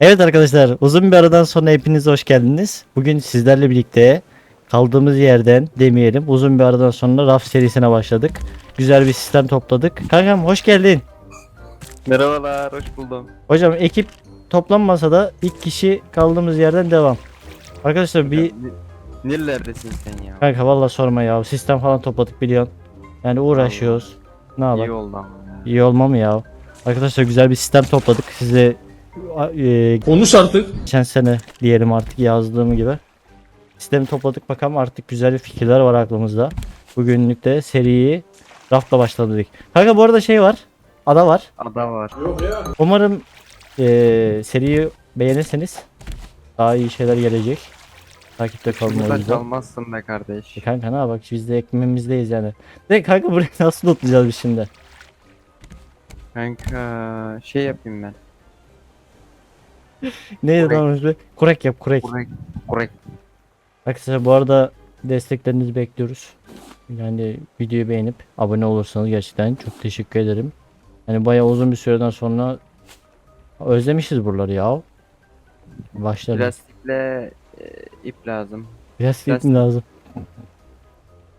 Evet arkadaşlar uzun bir aradan sonra hepiniz hoş geldiniz. Bugün sizlerle birlikte kaldığımız yerden demeyelim uzun bir aradan sonra raf serisine başladık. Güzel bir sistem topladık. Kankam hoş geldin. Merhabalar, hoş buldum. Hocam ekip toplanmasa da ilk kişi kaldığımız yerden devam. Arkadaşlar bir Nerelerdesin sen ya? kanka valla sorma ya sistem falan topladık biliyorsun. Yani uğraşıyoruz. Ne İyi yapalım? oldu ama. İyi olma mı ya? Arkadaşlar güzel bir sistem topladık. Size e, Konuş artık. geçen sene diyelim artık yazdığım gibi. Sistemi topladık bakalım artık güzel fikirler var aklımızda. Bugünlük de seriyi rafla başladık. Kanka bu arada şey var. Ada var. Ada var. Yok ya. Umarım eee, seriyi beğenirseniz daha iyi şeyler gelecek. Takipte kalın o Burada yüzden. kalmazsın be kardeş. E kanka ne bak biz de ekmeğimizdeyiz yani. De kanka burayı nasıl tutacağız biz şimdi? Kanka şey yapayım ben. Neydi Kurek. lan ismi? Kurek yap kurek. Korrekt. Korrekt. Arkadaşlar bu arada desteklerinizi bekliyoruz. Yani videoyu beğenip abone olursanız gerçekten çok teşekkür ederim. Yani bayağı uzun bir süreden sonra özlemişiz buraları ya. Başladı. Plastikle e, ip lazım. Biraz plastik- lazım.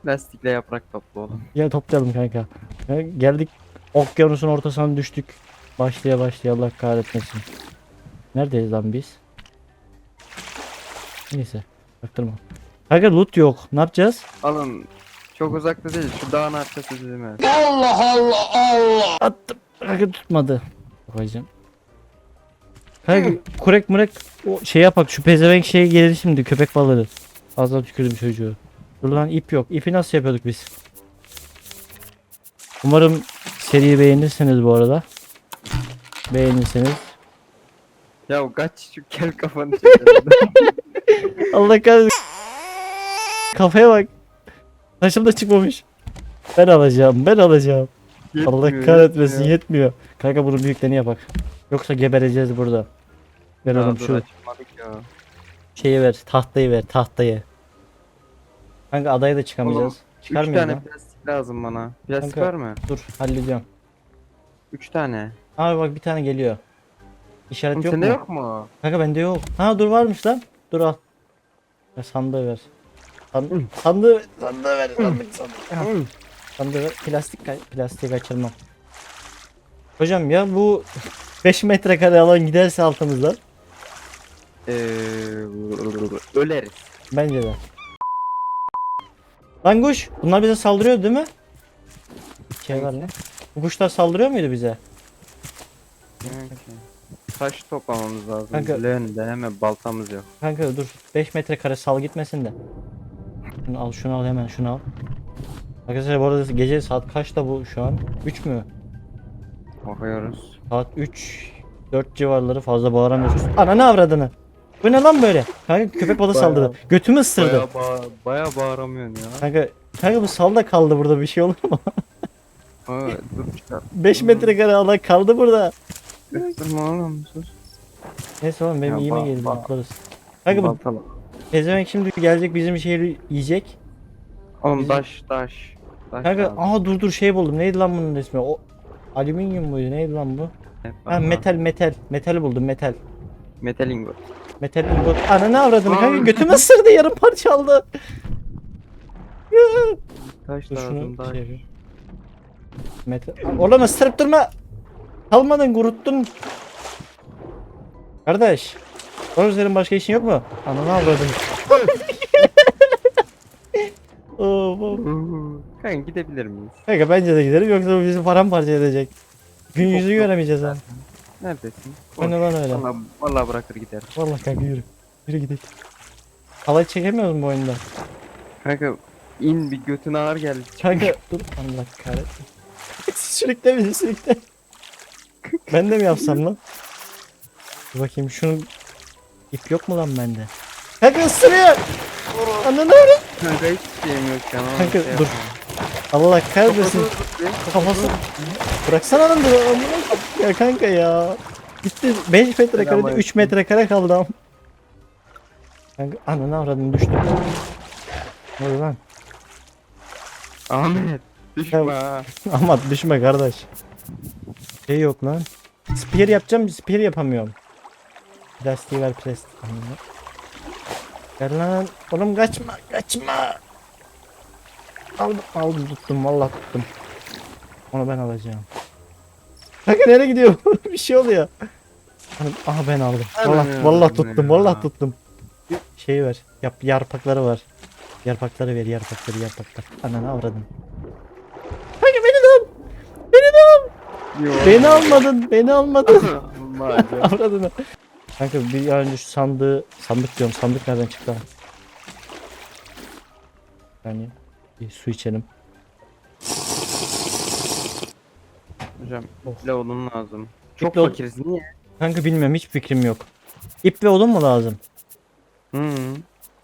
Plastikle yaprak toplu oğlum. Ya toplayalım kanka. Ya geldik okyanusun ortasına düştük. Başlaya başlaya Allah kahretmesin. Neredeyiz lan biz? Neyse. Baktırma. Kanka loot yok. Ne yapacağız? Alın. Çok uzakta değil. Şu dağın arkası değil mi? Attım. Kanka tutmadı. Bakacağım. Kanka kurek murek o şey yapak şu pezevenk şey gelir şimdi köpek balığı. Ağzına tükürdüm çocuğu. Dur lan ip yok. İpi nasıl yapıyorduk biz? Umarım seriyi beğenirsiniz bu arada. Beğenirseniz. Ya kaç şu kel kafanı çekelim. Allah kahretsin. Kafaya bak. Taşım da çıkmamış. Ben alacağım. Ben alacağım. Allah Yetmiyor, kahretmesin yetmiyor. yetmiyor. Kanka bunun büyüklerini yapak. Yoksa gebereceğiz burada. Ver oğlum şu şeyi ver. Tahtayı ver. Tahtayı. Kanka adaya da çıkamayacağız. Oğlum, Çıkar Üç tane lan? plastik lazım bana. Plastik Kanka. var mı? Dur hallediyorum. Üç tane. Abi bak bir tane geliyor. İşaret yok mu? sende yok mu? Kanka bende yok. Ha dur varmış lan. Dur al. Ya sandığı ver. Sandığı, sandığı, sandığı ver. Sandık, sandık. Sandığı ver. Plastik, plastiği kaçırmam. Hocam ya bu 5 metrekare alan giderse altımızdan Eee öleriz. bence de. Lan kuş bunlar bize saldırıyor değil mi? Şey var lan. Bu kuşlar saldırıyor muydu bize? Kanka. Taş toplamamız lazım. Kanka. Leğen de hemen baltamız yok. Kanka dur 5 metrekare sal gitmesin de. Şunu al şunu al hemen şunu al. Arkadaşlar bu arada gece saat kaçta bu şu an? 3 mü? Bakıyoruz. Saat 3 4 civarları fazla bağıramıyoruz. Ana ne avradını? Bu ne lan böyle? Kanka köpek balığı Bayağı- saldırdı. Götümü ısırdı. Baya, ba baya bağıramıyorsun ya. Kanka kanka bu salda kaldı burada bir şey olur mu? Aa, dur çıkar. 5 metrekare alan kaldı burada. Isırma oğlum sus. Neyse oğlum benim Ya iyime geldi ba- atlarız. Kanka bu Balta bak. pezevenk şimdi gelecek bizim şehri yiyecek. Oğlum Bizim- taş taş. taş Kanka lazım. aha dur dur şey buldum. Neydi lan bunun ismi? O alüminyum muydu? Neydi lan bu? Ha metal metal. Metal buldum metal. Metal ingot. Metal ingot. Ana ne avradın Aa. kanka götümü ısırdı yarım parça aldı. Taş Dur lazım şunu taş. şey yapayım. Metal. Aa, Oğlum ısırıp durma. Kalmadın kuruttun. Kardeş. Oğlum senin başka işin yok mu? Ana ne avradın? Bu- Uhu. Kanka gidebilir miyiz? Kanka bence de gidelim yoksa bu bizi paramparça edecek. Gün yüzü göremeyeceğiz ha. Neredesin? O ne lan öyle? Valla, valla bırakır gider. Vallahi kanka yürü. Yürü gidelim. Halay çekemiyoruz bu oyunda? Kanka in bir götün ağır geldi. Kanka dur Allah kahretsin. sürükle bizi sürükle. Ben de mi yapsam lan? Dur bakayım şunun ip yok mu lan bende? Kanka ısırıyor. Ananı öyle. Kanka hiç şeyim yok ya. ama Kanka, şey dur. yapamam. Allah kahretsin. Kafasını tut bir. Kafası. Bıraksana lan dur. Ya kanka ya. Gitti 5 metrekarede Selamünaleyküm. 3 metrekare kaldı am. Kanka ananı avradını düştüm. Ne oldu lan? Ahmet. Düşme. Ama düşme kardeş. Şey yok lan. Spear yapacağım, spear yapamıyorum. Plastiği ver plastik. Gel lan. Oğlum kaçma kaçma. Aldım aldım tuttum vallahi tuttum. Onu ben alacağım. Kanka nereye gidiyor? bir şey oluyor. Aha ben aldım. Vallahi, Hemen vallahi tuttum ya. vallahi tuttum. Şey ver. Yap yarpakları var. Yarpakları ver yarpakları yarpaklar. Ananı avradın. Kanka beni al. Beni. Yok. Beni almadın. Beni almadın. Madem. Avradını. Kanka bir an önce şu sandığı sandık diyorum sandık nereden çıktı lan? Yani bir su içelim. Hocam Of. iple odun lazım. Çok İple od- fakiriz niye? Kanka bilmiyorum hiç fikrim yok. İp ve odun mu lazım? Hı.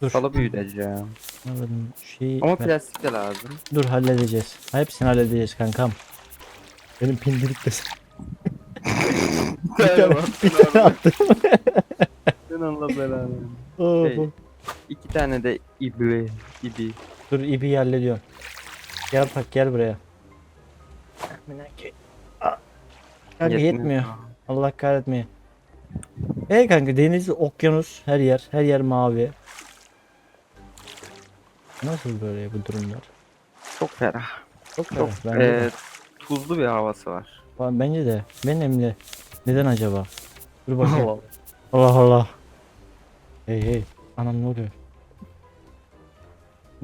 Dur. Salı büyüteceğim. Anladım. Şeyi Ama plastik de lazım. Dur halledeceğiz. Hepsini halledeceğiz kankam. Benim pindirik de bir tane, bir tane attım. Sen Allah belanı. Oo, Şey. bu- İki tane de ibli. İbi. Dur ipi hallediyorum. Gel bak gel buraya. Aa. Kanka yetmiyor. Allah kahretmeye. Hey kanka deniz, okyanus, her yer, her yer mavi. Nasıl böyle bu durumlar? Çok ferah. Çok Çok ferah, bence, de. eee, tuzlu bir havası var. Bence de. Benim Neden acaba? Dur bakayım. Allah Allah. Hey hey. Anam ne oluyor?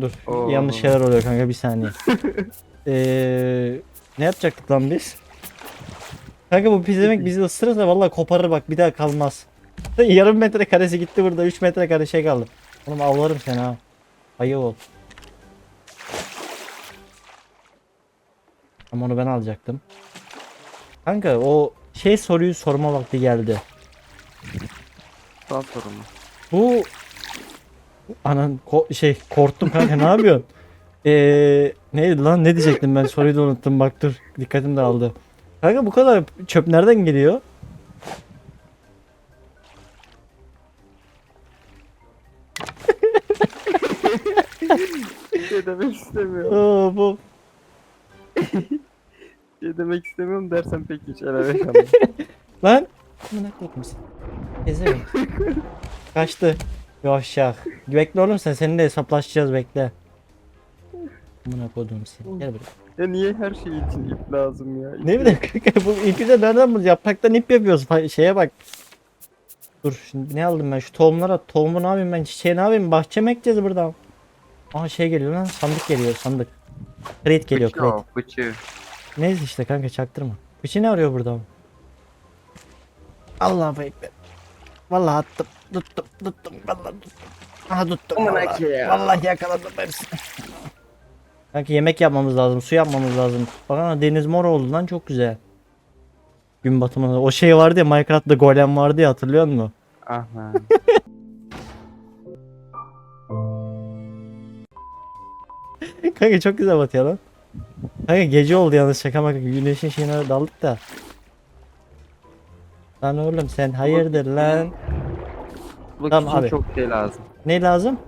Dur. Oo. Yanlış şeyler oluyor kanka bir saniye. Eee ne yapacaktık lan biz? Kanka bu pizemek bizi ısırırsa vallahi koparır bak bir daha kalmaz. Yarım metre karesi gitti burada 3 metre kare şey kaldı. Oğlum avlarım seni ha. Ayı ol. Ama onu ben alacaktım. Kanka o şey soruyu sorma vakti geldi. Daha sorumlu. Bu anan ko- şey korktum kanka ne yapıyorsun? Eee neydi lan ne diyecektim ben soruyu da unuttum bak dur dikkatim dağıldı. Kanka bu kadar çöp nereden geliyor? Bir şey demek istemiyorum. Oo, bu şey demek istemiyorum dersen pek hiç ele kalmaz. lan amına koydum seni. Gezerim. Kaçtı. Yavşak. Bekle oğlum sen seninle hesaplaşacağız bekle. Amına koydum seni. Gel buraya. ya niye her şey için ip lazım ya? Ne bileyim kanka bu ipi de nereden buluyoruz? Yapraktan ip yapıyoruz. Fa- Şeye bak. Dur şimdi ne aldım ben şu tohumlara tohumu ne yapayım ben çiçeği ne yapayım bahçe mi ekeceğiz burada? Aha şey geliyor lan sandık geliyor sandık. Crate geliyor crate. o, fıçı. Neyse işte kanka çaktırma. Fıçı ne arıyor burada? Allah bekle. Vallahi attım. Tuttum tuttum vallahi tuttum. Aha tuttum Aman vallahi. ya. Vallahi yakaladım hepsini. Kanka yemek yapmamız lazım, su yapmamız lazım. Bakana deniz mor oldu lan çok güzel. Gün batımında o şey vardı ya Minecraft'ta golem vardı ya hatırlıyor musun? Aha. Kanka çok güzel batıyor lan. Kanka gece oldu yalnız şaka maka güneşin şeyine daldık da. Lan oğlum sen hayırdır lan? Bu Tamam için abi. çok şey lazım. Ne lazım?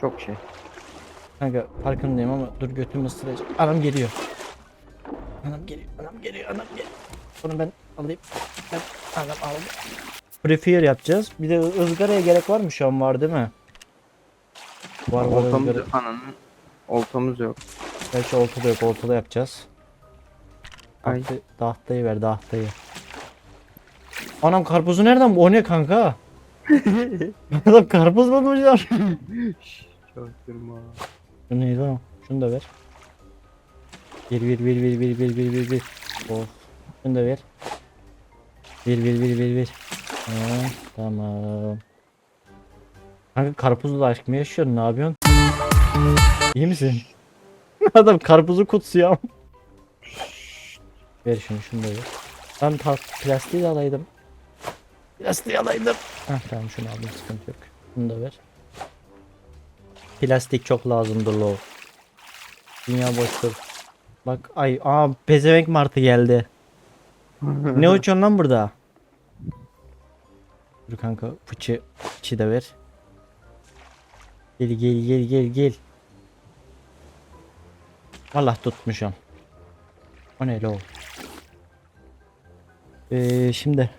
Çok şey. Kanka farkındayım ama dur götümü ısıracak. Anam geliyor. Anam geliyor, anam geliyor, anam geliyor. Bunu ben alayım. Ben anam aldım. Prefer yapacağız. Bir de ızgaraya gerek var mı şu an var değil mi? Var var Oltamız ızgara. ananın. Oltamız yok. Belki ortada yok ortada yapacağız. Ay. Tahtayı ver tahtayı. Anam karpuzu nereden bu? O ne kanka? Adam karpuz bulmuşlar. Çaktırma. Bu neydi lan? Şunu da ver. Bir bir bir bir bir bir bir bir bir. Of. Şunu da ver. Bir bir bir bir bir. Ha, tamam. Kanka karpuzla aşk mı yaşıyorsun? Ne yapıyorsun? İyi misin? Adam karpuzu kutsuyor. ver şunu şunu da ver. Ben plastiği de alaydım. Plastiği alaydım. Heh, tamam şunu aldım sıkıntı yok. Bunu da ver. Plastik çok lazımdır lo. Dünya boştur. Bak ay aa pezevenk martı geldi. ne uçuyorsun lan burada? Dur kanka fıçı fıçı da ver. Gel gel gel gel gel. Allah tutmuşum. O ne lo? Ee, şimdi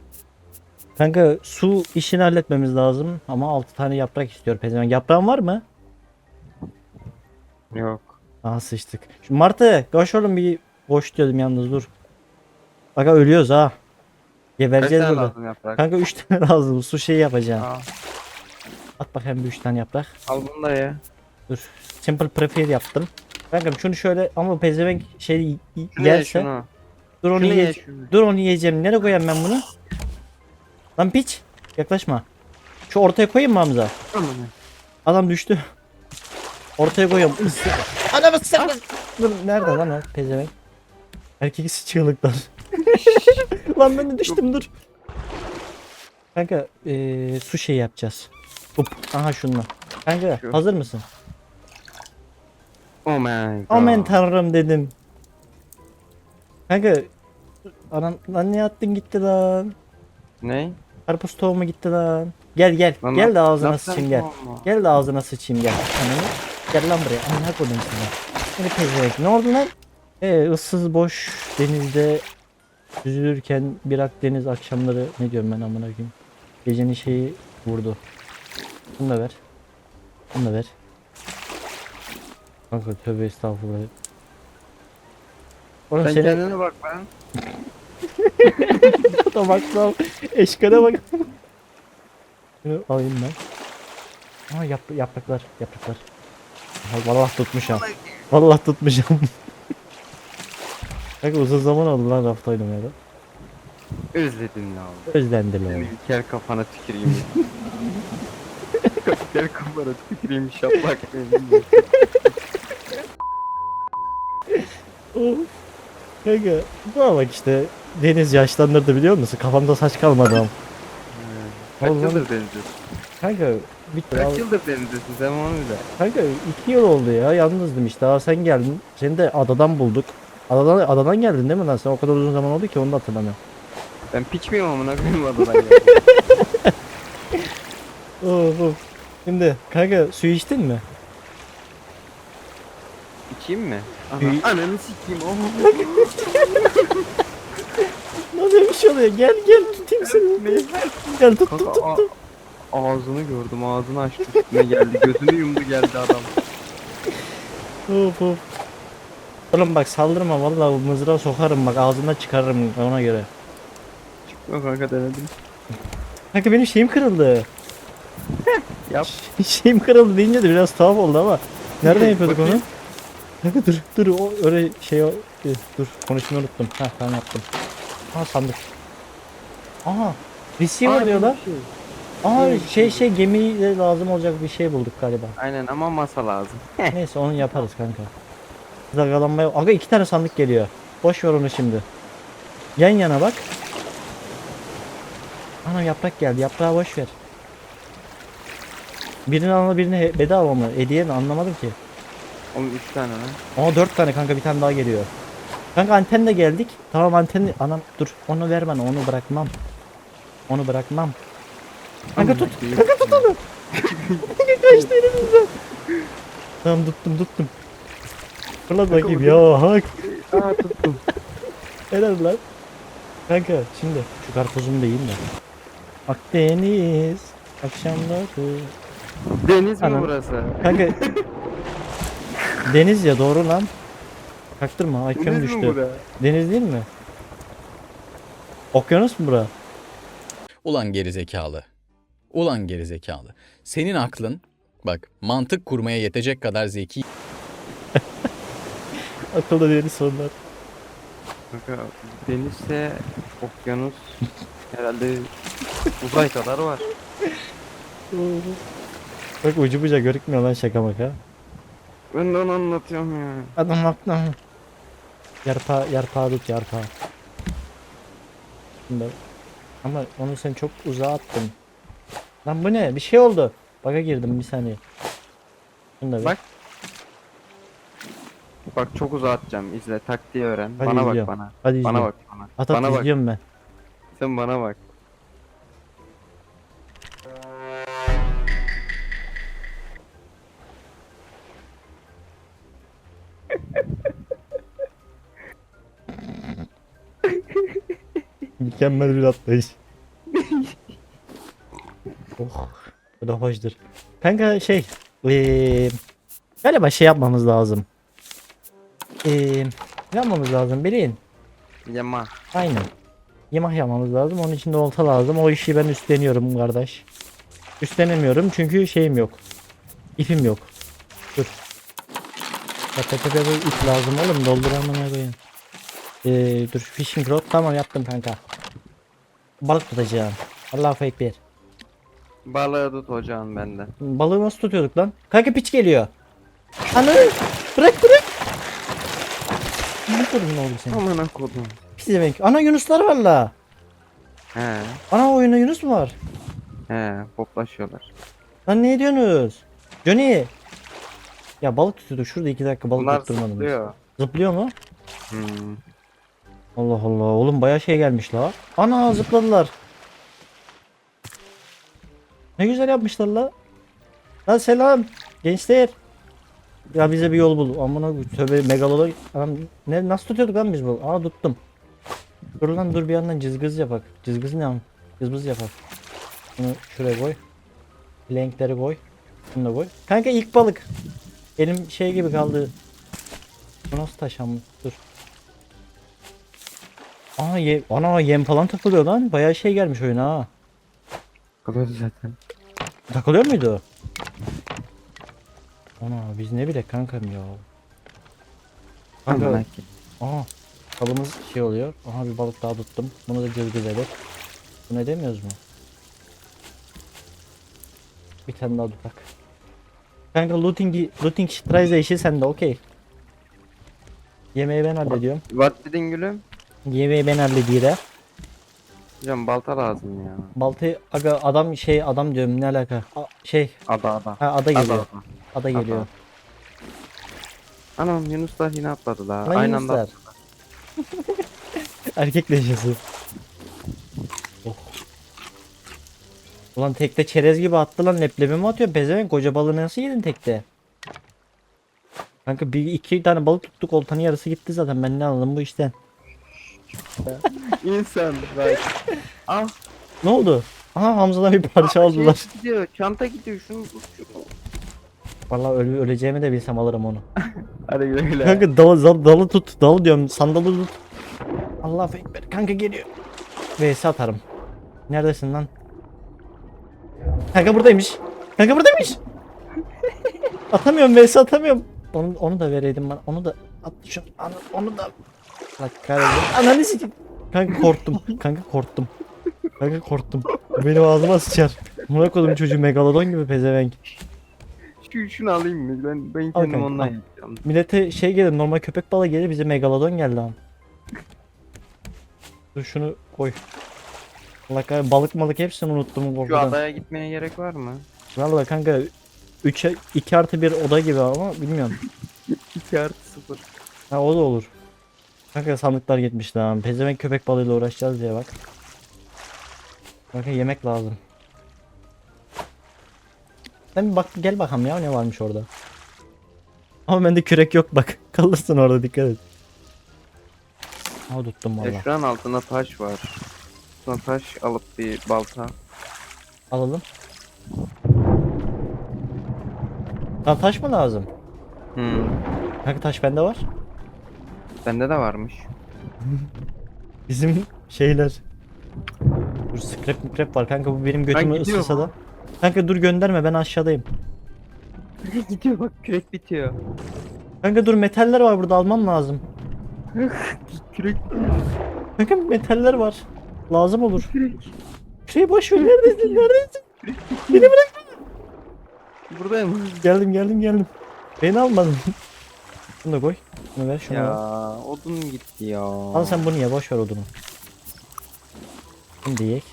Kanka su işini halletmemiz lazım ama 6 tane yaprak istiyor pezevenk. Yaprağın var mı? Yok. Aha sıçtık. Şu Martı koş oğlum bir koş diyordum yalnız dur. Aga ölüyoruz ha. Kaç Gebereceğiz tane burada. lazım yaprak? Kanka 3 tane lazım. Su şeyi yapacağım. Aa, At bakayım bir 3 tane yaprak. al bunu da ye. Dur. Simple prefer yaptım. Kankam şunu şöyle ama pezevenk şey Şunu ye yerse. şunu. Dur onu Şunu ye yiyeceğim. şunu. Dur onu yiyeceğim. Nereye koyayım ben bunu? Lan piç. Yaklaşma. Şu ortaya koyayım mı Hamza? Adam düştü. Ortaya koyuyorum. Adamı ısırdı. Dur nerede lan o pezevenk? Erkeksi çığlıklar. lan ben de düştüm dur. Kanka eee su şey yapacağız. Hop. Aha şunla. Kanka Şu. hazır mısın? Oh my god. Aman tanrım dedim. Kanka Anan lan ne attın gitti lan. Ne? Karpuz tohumu gitti lan. Gel gel. Lan gel de ağzına lan sıçayım gel. Gel de ağzına sıçayım gel. Ananı. Gel lan buraya. Amına koydum sana. Seni pezevenk. Ne oldu lan? Ee, ıssız boş denizde üzülürken bir Akdeniz akşamları ne diyorum ben amına koyayım. Gecenin şeyi vurdu. Bunu da ver. Bunu da ver. Kanka tövbe estağfurullah. Oğlum Sen seni kendine bak ben. da bak lan. Eşkale bak. Şunu alayım ben. Aa yap, yapraklar, yapraklar. Aha, Vallahi tutmuşum. Vallahi tutmuşum. Kanka uzun zaman oldu lan rafta oynamaya da. Özledin ya. Özlendi lan. Seni bir kel kafana tüküreyim. kel kafana tüküreyim şaplak benim. Kanka buna bak işte Deniz yaşlandırdı biliyor musun? Kafamda saç kalmadı ama. Kaç Oğlum. yıldır denizdesin? Kanka bitti. Kaç yıldır denizdesin sen onu da. Kanka iki yıl oldu ya yalnızdım işte daha sen geldin. Seni de adadan bulduk. Adadan, adadan geldin değil mi lan? Sen o kadar uzun zaman oldu ki onu da hatırlamıyorum. Ben piç miyim amına koyayım adadan ya. Of of. Şimdi kanka su içtin mi? İçeyim mi? Aha, ananı sikeyim. Oh. Bir şey oluyor? Gel gel tutayım seni. Ne? Gel tut tut tut. a- ağzını gördüm ağzını açtı üstüne geldi gözünü yumdu geldi adam. Of of. Oğlum bak saldırma vallahi bu mızrağı sokarım bak ağzından çıkarırım ona göre. Çıkmıyor kanka denedim. Kanka benim şeyim kırıldı. Yap. şeyim kırıldı deyince de biraz tuhaf oldu ama. Nereden yapıyorduk onu? Dur dur o öyle şey o e, dur konuşmayı unuttum. Ha tamam yaptım. Aha sandık. Aha receiver Aa, diyorlar. bir şey. Aha bir şey şey gemiye lazım olacak bir şey bulduk galiba. Aynen ama masa lazım. Neyse onu yaparız kanka. Zagalanmaya... Aga iki tane sandık geliyor. Boş ver onu şimdi. Yan yana bak. Ana yaprak geldi. Yaprağı boş ver. Birini alma birini he- bedava mı? Hediye mi? Anlamadım ki. Oğlum 3 tane lan. Aa dört tane kanka bir tane daha geliyor. Kanka antenle geldik. Tamam antenli. Anam dur onu ver bana onu bırakmam. Onu bırakmam. Kanka tut. Kanka tut onu. Kaçtı elimizden. Tamam tuttum tuttum. Fırlat bakayım ya hak. Aa tuttum. Helal lan. Kanka şimdi şu karpuzumu da yiyeyim de. Akdeniz akşamları. Deniz mi Anam. burası? Kanka Deniz ya doğru lan. Kaktırma IQ'm Deniz mi düştü. bura? Deniz değil mi? Okyanus mu bura? Ulan gerizekalı. Ulan gerizekalı. Senin aklın bak mantık kurmaya yetecek kadar zeki Akılda deniz sorular. Kanka denizse okyanus herhalde uzay kadar var. Bak ucu bucağı görükmüyor lan şaka maka. Ben de onu anlatıyorum ya. Adam aklına. Yarpa, yarpağı tut yarpağı. Şimdi. Ama onu sen çok uzağa attın. Lan bu ne? Bir şey oldu. Baka girdim bir saniye. Şunu da ver. Bak. Bak çok uzağa atacağım izle taktiği öğren. Hadi bana izliyorum. bak bana. Hadi Bana izliyorum. bak bana. At at bana bak. izliyorum ben. Sen bana bak. Mükemmel bir atlayış. Oh. Bu da hoşdur. Kanka şey. Eee galiba şey yapmamız lazım. Ne yapmamız lazım bilin. Yama. Aynen. Yemek yapmamız lazım. Onun için de olta lazım. O işi ben üstleniyorum kardeş. Üstlenemiyorum çünkü şeyim yok. İpim yok. Dur. Bir ip lazım oğlum. Doldur amına koyayım. Ee, dur fishing rod tamam yaptım kanka. Balık tutacağım. Allahu ekber. Balığı tut hocam benden. Balığı nasıl tutuyorduk lan? Kanka piç geliyor. Ana bırak bırak. Ne sorun oldu senin? Amına kodum. Pis demek. Ana Yunuslar var la. He. Ana oyunda Yunus mu var? He. Poplaşıyorlar. Lan ne diyorsunuz? Johnny. Ya balık tutuyorduk. Şurada iki dakika balık Bunlar tutturmadınız. zıplıyor. Zıplıyor mu? Hmm. Allah Allah. Oğlum baya şey gelmiş la. Ana zıpladılar. Ne güzel yapmışlar la. Lan selam. Gençler. Ya bize bir yol bul. Amına tövbe megalolog. Anam, ne nasıl tutuyorduk lan biz bu? Aa tuttum. Dur lan dur bir yandan cızgız yapak. Cızgız ne am? Cızbız yapak. Bunu şuraya koy. Lenkleri koy. Bunu da koy. Kanka ilk balık. Elim şey gibi kaldı. Bu nasıl taşan? Dur. Aa ye ana yem falan takılıyor lan. Bayağı şey gelmiş oyuna ha. Kalıyordu zaten. Takılıyor muydu? Ana biz ne bilek kankam ya. Kanka, aha balımız şey oluyor. Aha bir balık daha tuttum. Bunu da eder. Bunu edemiyoruz mu? Bir tane daha tutak. Kanka looting, looting Strize işi sende okey. Yemeği ben hallediyorum. What dedin gülüm? Yemeği ben hallediyorum. Hocam balta lazım ya. Baltayı aga adam şey adam diyorum ne alaka? A- şey Ada ada. ha ada Ada geliyor. ada. Ada geliyor. Anam Yunuslar yine atladı la. Lan Aynı Yunuslar. anda. Erkek leşesi. Oh. Ulan tekte çerez gibi attı lan leblebi mi atıyor? Pezevenk koca balığı nasıl yedin tekte? Kanka bir iki tane balık tuttuk oltanın yarısı gitti zaten ben ne anladım bu işten. İnsan bak. Ah. Ne oldu? Aha Hamza'dan bir parça aldılar. Şey gidiyor. Çanta gidiyor. Şunu tut şunu. Vallahi öle öleceğimi de bilsem alırım onu. Hadi güle güle. Kanka dalı, dalı, dalı tut. Dalı diyorum. Sandalı tut. Allah ekber. Kanka geliyor. VS atarım. Neredesin lan? Kanka buradaymış. Kanka buradaymış. atamıyorum VS atamıyorum. Onu, onu da vereydim bana. Onu da at şu onu, onu da. Bak kahretsin. Ananı sikeyim. Kanka korktum. Kanka korktum. Kanka korktum. Benim ağzıma sıçar. Buna koydum çocuğu megalodon gibi pezevenk. Şu, şunu alayım mı? Ben, ben Al kendim kanka, ondan al. yapacağım. Millete şey gelir normal köpek balığı gelir bize megalodon geldi lan. Dur şunu koy. Allah kahretsin balık malık hepsini unuttum Şu korkudan. adaya gitmeye gerek var mı? Valla kanka 3 2 artı 1 oda gibi ama bilmiyorum. 2 artı 0. Ha o da olur. Kanka sandıklar gitmiş lan. Pezevenk köpek balığıyla uğraşacağız diye bak. Kanka yemek lazım. Sen bir bak gel bakalım ya ne varmış orada. Ama bende kürek yok bak. Kalırsın orada dikkat et. Ha tuttum valla. Şu an altında taş var. Sonra taş alıp bir balta. Alalım. Lan taş mı lazım? Hmm. Kanka taş bende var. Bende de varmış. Bizim şeyler. Dur scrap scrap var kanka bu benim götümü gidiyorum. ısırsa da. Kanka dur gönderme ben aşağıdayım. Gidiyor bak kürek bitiyor. Kanka dur metaller var burada almam lazım. Kürek Kanka metaller var. Lazım olur. kürek. Şey boş ver neredesin neredesin? Beni bırak. Buradayım. Geldim geldim geldim. Beni almadın. Bunu da koy. Bunu ver şunu. ver. Ya odun gitti ya. Al sen bunu ye boş ver odunu. Şimdi yiyek.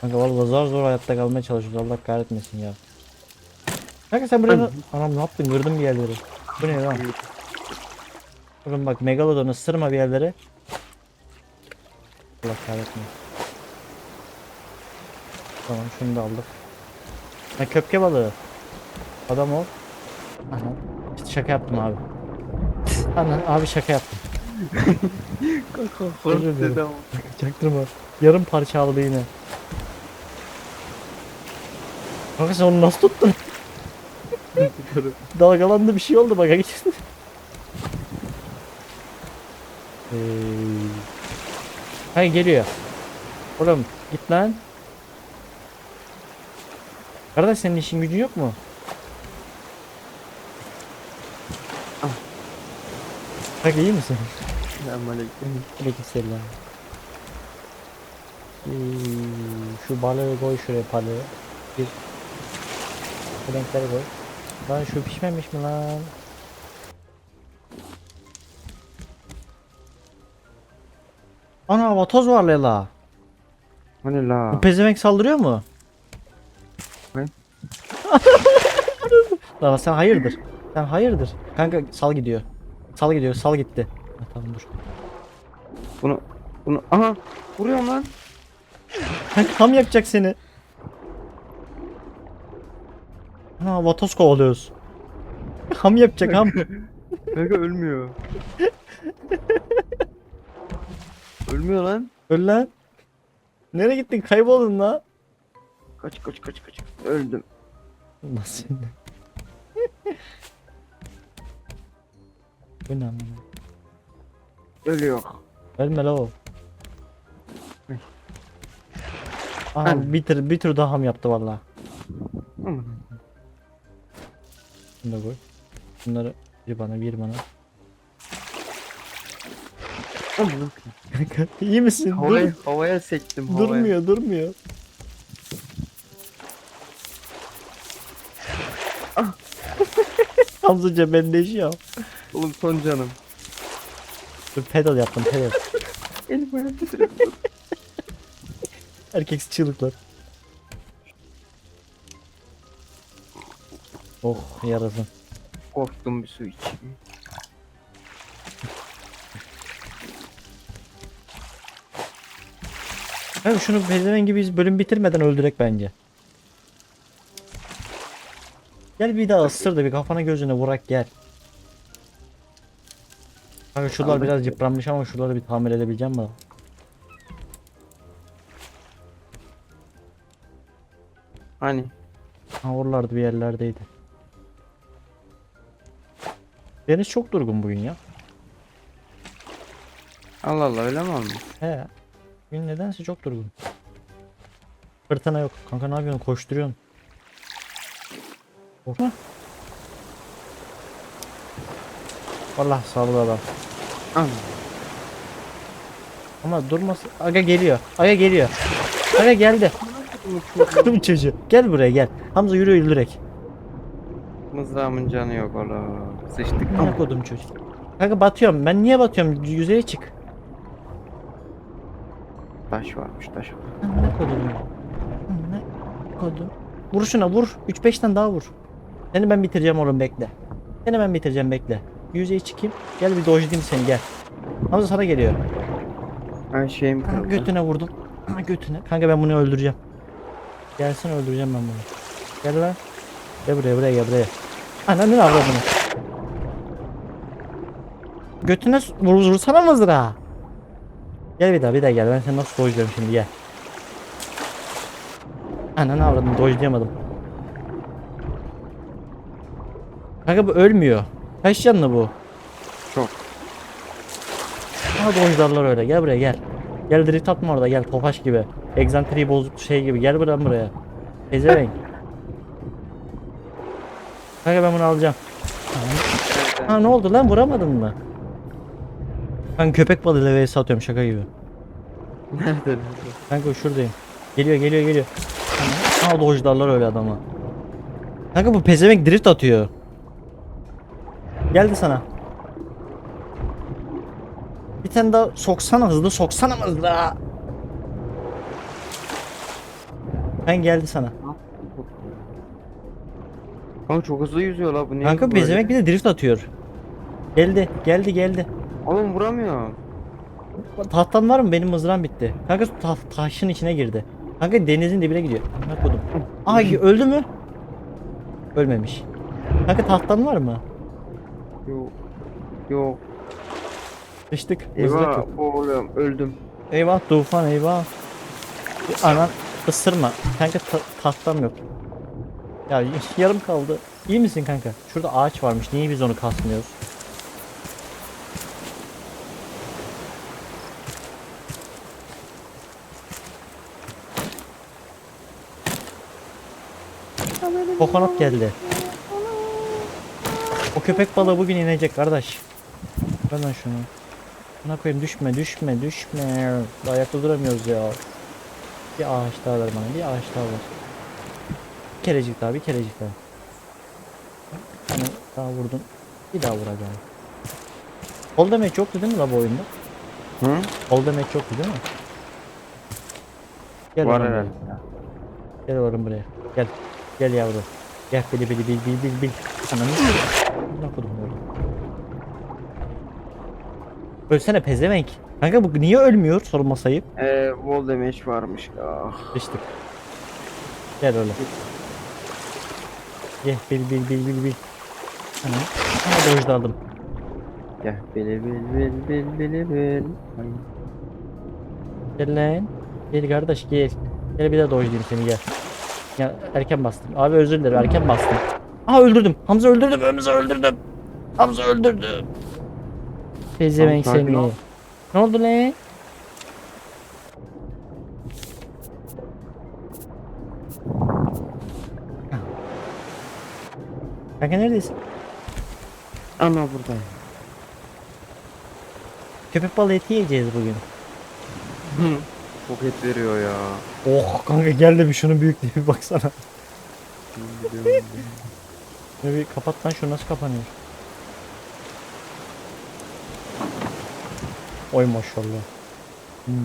Kanka vallahi zor zor hayatta kalmaya çalışıyoruz Allah kahretmesin ya. Kanka sen buraya anam ne yaptın kırdın bir yerleri. Bu ne lan? Oğlum bak megalodonu ısırma bir yerlere. Allah kahretmesin. Tamam şunu da aldık. Ha köpke balığı. Adam ol. Aha. İşte şaka yaptım abi. Ana abi şaka yaptım. Kanka Özür dilerim. Çaktırma. Yarım parça aldı yine. Kanka sen onu nasıl tuttun? Dalgalandı bir şey oldu bak. Ee, Hayır geliyor. Oğlum git lan. Kardeş senin işin gücün yok mu? Bak iyi misin? Selamünaleyküm. Aleykümselam. Ee, Şu balığı koy şuraya balığı. Bir. Bu renkleri koy. Lan şu pişmemiş mi lan? Ana vatoz var Lela. Hani la? Bu pezevenk saldırıyor mu? Ne? Lan sen hayırdır? Sen hayırdır? Kanka sal gidiyor. Sal gidiyor, sal gitti. Ha, tamam dur. Bunu bunu aha vuruyorum lan. Kanka tam yakacak seni. Ha vatoz kovalıyoruz. Ham yapacak ham. Kanka ölmüyor. ölmüyor lan. Öl lan. Nereye gittin? Kayboldun la. Kaç kaç kaç kaç. Öldüm. Nasıl? Bu ne amına? Ölüyor. Ölme la o. Aha bir tür, bir tür daha ham yaptı valla. Bunu da koy. Bunları bir bana bir bana. İyi misin? Havaya, Dur, havaya sektim havaya. durmuyor durmuyor. Ah. Hamzaca bendeşiyor. Oğlum son canım. Dur pedal yaptım pedal. Elim ayağım titriyor. Erkeksi çığlıklar. Oh yarasın. Korktum bir su içeyim. Abi şunu pezeven gibi biz bölüm bitirmeden öldürek bence. Gel bir daha ısır da bir kafana gözüne vurak gel. Kanka şuralar Aldık. biraz yıpranmış ama şuraları bir tamir edebileceğim mi? Hani? Ha oralarda bir yerlerdeydi. Deniz çok durgun bugün ya. Allah Allah öyle mi olmuş? He. Bugün nedense çok durgun. Fırtına yok. Kanka ne yapıyorsun? Koşturuyorsun. Korkma. Vallahi sağlığı adam. Ama durmasın. Aga geliyor. Aga geliyor. Aga geldi. Kırdım çocuğu. Gel buraya gel. Hamza yürü öldürek. Mızrağımın canı yok oğlum. Sıçtık. Ne kodum çocuk. Kanka batıyorum. Ben niye batıyorum? Yüzeye çık. Taş varmış taş. Ne kodum? Ne kodum? Vur şuna vur. 3-5 tane daha vur. Seni ben bitireceğim oğlum bekle. Seni ben bitireceğim bekle. Yüzeye çıkayım. Gel bir dojlayayım seni gel. Hamza sana geliyor. Her şeyim Ha, götüne vurdum. Ha, götüne. Kanka ben bunu öldüreceğim. Gelsin öldüreceğim ben bunu. Gel lan. Gel buraya buraya gel buraya. Ananı avradını. Götüne vur, vursana mızrağı. Gel bir daha bir daha gel. Ben seni nasıl dojluyorum şimdi gel. Ananı avradını dojlayamadım. Kanka bu ölmüyor. Kaç canlı bu? Çok. Aha dojlarlar öyle. Gel buraya gel. Gel drift atma orada gel topaş gibi. Egzantriyi bozuk şey gibi. Gel buradan buraya. Pezevenk. Kanka ben bunu alacağım. Ha ne oldu lan vuramadın mı? Ben köpek balığıyla vs atıyorum şaka gibi. Nerede? Kanka şuradayım. Geliyor geliyor geliyor. Ha dojlarlar öyle adama. Kanka bu pezevenk drift atıyor. Geldi sana. Bir tane daha soksana hızlı soksana hızlı. Ben geldi sana. Kanka çok hızlı yüzüyor la bu niye Kanka böyle? pezevenk bir de drift atıyor. Geldi geldi geldi. Oğlum vuramıyor. Tahtan var mı? Benim mızrağım bitti. Kanka ta- taşın içine girdi. Kanka denizin dibine gidiyor. Bak kodum. Aha öldü mü? Ölmemiş. Kanka tahtan var mı? Yok. Yok. Sıçtık. Mızrak Eyvah yok. oğlum öldüm. Eyvah Tufan eyvah. Anan ısırma. Kanka ta- tahtam yok. Ya yarım kaldı. İyi misin kanka? Şurada ağaç varmış. Niye biz onu kasmıyoruz? Kokonat geldi. O köpek balığı bugün inecek kardeş. Lan şunu. Buna koyayım düşme düşme düşme. Ayakta duramıyoruz ya. Bir ağaç daha ver bana bir ağaç daha ver. Bir kerecik daha bir kerecik daha. Hani daha vurdun. Bir daha vuracağım. Ol demek yoktu değil mi la bu oyunda? Hı? Ol demek yoktu değil mi? Gel Var herhalde. Gel oğlum buraya. Gel. Gel yavrum. Gel bili bili bil bil bil bil. Ananı Ne okudum böyle. Ölsene pezevenk. Kanka bu niye ölmüyor sorulması ayıp. Eee wall damage varmış. Ah. Sıçtık. Gel öyle. Gel bil bil bil bil bil. Ana. Ana dojda aldım. Gel bili bil bil bil bil bil. Ay. Gel lan. Gel kardeş gel. Gel bir daha dojlayayım seni gel. Ya erken bastım. Abi özür dilerim erken bastım. Aha öldürdüm. Hamza öldürdüm. Hamza öldürdüm. Hamza öldürdüm. Pezevenk Tamam, sakin seni. ol. Ne oldu lan? Kanka neredesin? Ana buradayım. Köpek balığı eti yiyeceğiz bugün. Çok et veriyor ya. Oh kanka gel de bir şunun büyüklüğüne bir baksana. Biliyorum. Şunu bir kapat lan şu nasıl kapanıyor? Oy maşallah.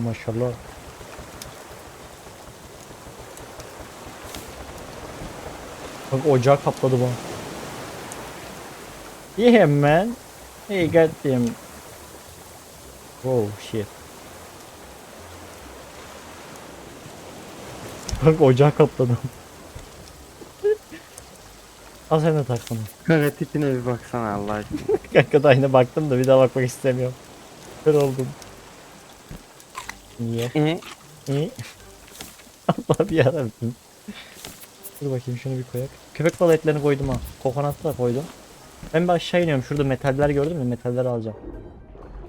Maşallah. Bak ocağı kapladı bana. Yeah man. Hey them. Wow shit. Bak ocağı kapladı. Al sen de tak bunu. Kanka tipine bir baksana Allah aşkına. Kanka da aynı baktım da bir daha bakmak istemiyorum. Kör oldum. Niye? İyi. Allah bir yarabbim. Dur bakayım şunu bir koyak. Köpek balığı etlerini koydum ha. Kokonatı da koydum. Ben bir aşağı iniyorum. Şurada metaller gördün mü? Metalleri alacağım.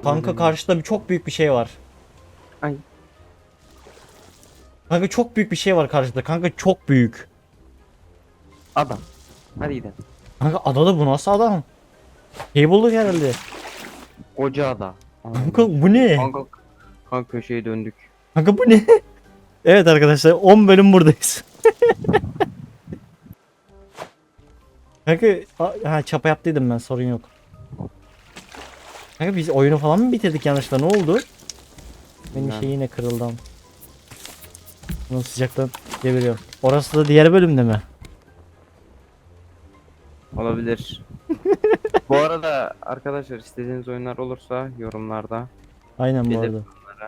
Kanka karşıda bir çok büyük bir şey var. Ay. Kanka çok büyük bir şey var karşıda. Kanka çok büyük. Adam. Hadi gidelim. Kanka adada bu nasıl adam? Şey bulduk herhalde. Koca ada. Kanka bu ne? Kanka, kanka köşeye döndük. Kanka bu ne? evet arkadaşlar 10 bölüm buradayız. Kanka a- ha çapa yaptıydım ben sorun yok. Kanka biz oyunu falan mı bitirdik yanlışlıkla ne oldu? Benim şey yine kırıldı ama. Bunu sıcaktan geberiyorum. Orası da diğer bölümde mi? Olabilir. Bu arada arkadaşlar istediğiniz oyunlar olursa yorumlarda Aynen bu arada.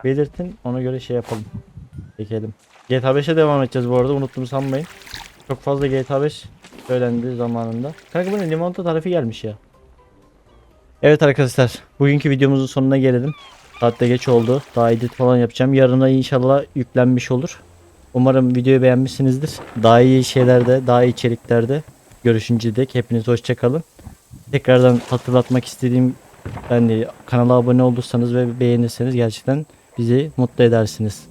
Belirtin ona göre şey yapalım. Çekelim. GTA 5'e devam edeceğiz bu arada unuttum sanmayın. Çok fazla GTA 5 söylendi zamanında. Kanka bunun limonata tarifi gelmiş ya. Evet arkadaşlar bugünkü videomuzun sonuna gelelim. Saat de geç oldu. Daha edit falan yapacağım. Yarına inşallah yüklenmiş olur. Umarım videoyu beğenmişsinizdir. Daha iyi şeylerde, daha iyi içeriklerde görüşünceye dek hepiniz hoşçakalın. Tekrardan hatırlatmak istediğim yani kanala abone olursanız ve beğenirseniz gerçekten bizi mutlu edersiniz.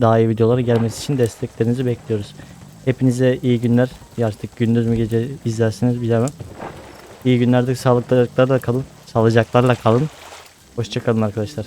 Daha iyi videoları gelmesi için desteklerinizi bekliyoruz. Hepinize iyi günler. Artık gündüz mü gece izlersiniz bilemem. İyi günlerde sağlıklı kalın. Sağlıcaklarla kalın. Hoşçakalın arkadaşlar.